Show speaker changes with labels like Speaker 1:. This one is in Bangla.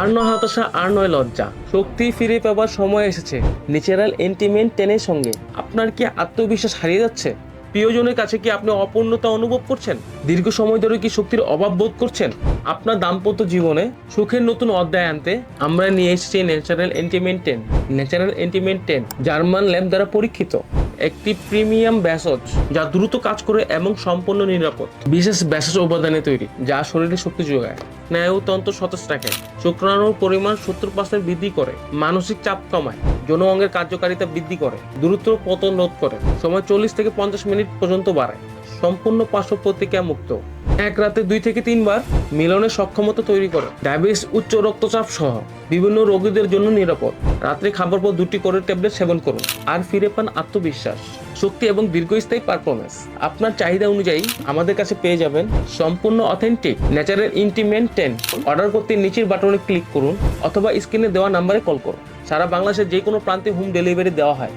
Speaker 1: আর নয় হতাশা, আর নয় লজ্জা। শক্তি ফিরে পাবার সময় এসেছে। ন্যাচারাল এন্টিমেন্ট টেনের সঙ্গে। আপনার কি আত্মবিশ্বাস হারিয়ে যাচ্ছে? প্রিয়জনের কাছে কি আপনি অপূর্ণতা অনুভব করছেন? দীর্ঘ সময় ধরে কি শক্তির অভাব বোধ করছেন? আপনার দাম্পত্য জীবনে সুখের নতুন অধ্যায় আনতে আমরা নিয়ে এসেছি natural ointment ten. Natural ointment ten, German lab দ্বারা পরীক্ষিত। একটি প্রিমিয়াম ব্যাসজ যা দ্রুত কাজ করে এবং সম্পূর্ণ নিরাপদ। বিশেষ ব্যাসজ উপাদানে তৈরি, যা শরীরে শক্তি যোগায়। স্নায়ুতন্ত্র সতেজ রাখে শুক্রাণুর পরিমাণ সত্তর পার্সেন্ট বৃদ্ধি করে, মানসিক চাপ কমায়, যৌন অঙ্গের কার্যকারিতা বৃদ্ধি করে দ্রুত পতন রোধ করে, সময় চল্লিশ থেকে পঞ্চাশ মিনিট পর্যন্ত বাড়ায়। সম্পূর্ণ পার্শ্ব প্রতিক্রিয়া মুক্ত। এক রাতে দুই থেকে তিনবার মিলনের সক্ষমতা তৈরি করে। ডায়াবেটিস, উচ্চ রক্তচাপ সহ বিভিন্ন রোগীদের জন্য নিরাপদ। রাত্রে খাবার পর দুটি করে ট্যাবলেট সেবন করুন। আর ফিরে পান আত্মবিশ্বাস, শক্তি এবং দীর্ঘস্থায়ী পারফরমেন্স আপনার চাহিদা অনুযায়ী আমাদের কাছে পেয়ে যাবেন সম্পূর্ণ authentic natural ointment ten order করতে নিচের বাটনে ক্লিক করুন অথবা স্ক্রিনে দেওয়া নাম্বারে কল করুন। সারা বাংলাদেশের যে কোনো প্রান্তে হোম ডেলিভারি দেওয়া হয়।